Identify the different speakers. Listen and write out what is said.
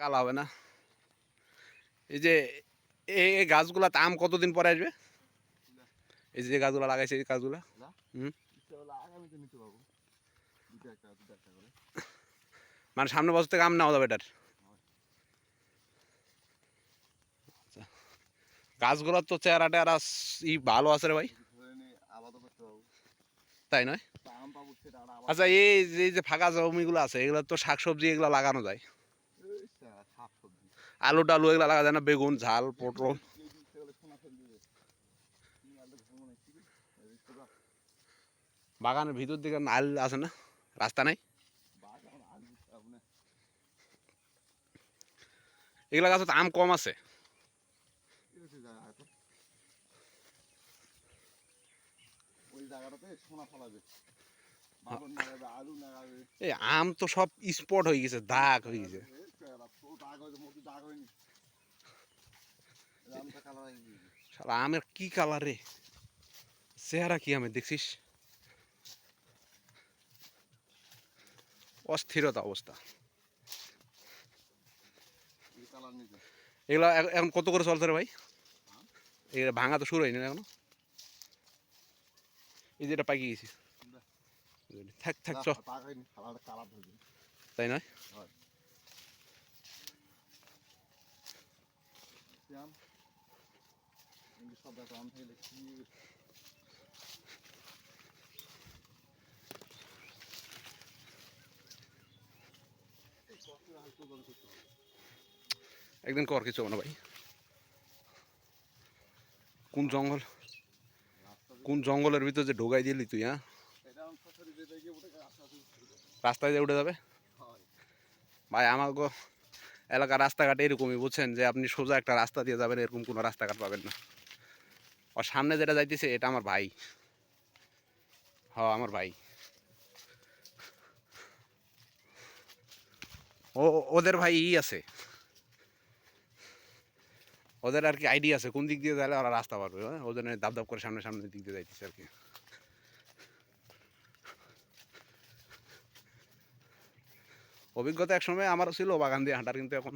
Speaker 1: কাল হবে না। এই যে এই গাছগুলাতে আম কতদিন পরে আসবে? এই যে গাছগুলো লাগাইছে এই গাছগুলো। মানে সামনে বছর থেকে আম নেওয়া যাবে এটার? আচ্ছা। গাছগুলোর তো চেহারা টেহারা ই ভালো আছে রে ভাই। তাই নয়? আচ্ছা এই যে ফাঁকা জমিগুলো আছে এগুলো তো শাকসবজি এগুলো লাগানো যায়। আলু টালু এগুলো লাগা যায় না বেগুন ঝাল পটল। বাগানের ভিতর দিকে আল আছে না রাস্তা নাই? এগুলো গাছে আম কম আছে। এই আম তো সব স্পট হয়ে গেছে দাগ হয়ে গেছে। শালা আমের কি কালার রে চেহারা কি আমের দেখছিস অস্থিরতা অবস্থা এগুলো এখন কত করে চলছে রে ভাই এগুলো ভাঙা তো শুরু হয়নি না এখনও এই যেটা পাকি গেছি থাক থাক চ তাই নয়
Speaker 2: আম দেখো থাকলে কি।
Speaker 1: একদিন কর কিছু না ভাই। কোন জঙ্গল? কোন জঙ্গলের ভিতর যে ঢোকাই দিলি তুই হ্যাঁ? রাস্তায় যে উঠে যাবে। ভাই আমার গো এলাকার রাস্তাঘাট এরকমই বুঝছেন? যে আপনি সোজা একটা রাস্তা দিয়ে যাবেন এরকম কোনো রাস্তাঘাট পাবেন না। আর সামনে যেটা যাইতেছে, এটা আমার ভাই। হ আমার ভাই। ও, ওদের ভাই ই আছে। ওদের আর কি আইডিয়া আছে। কোন দিক দিয়ে যাইলে ওরা রাস্তা পারবে হ্যাঁ? ওদের দাব দাব করে সামনে সামনের দিক দিয়ে যাইতেছে আর কি। অভিজ্ঞতা একসময় আমারও ছিল বাগান দিয়ে হাঁটার কিন্তু এখন।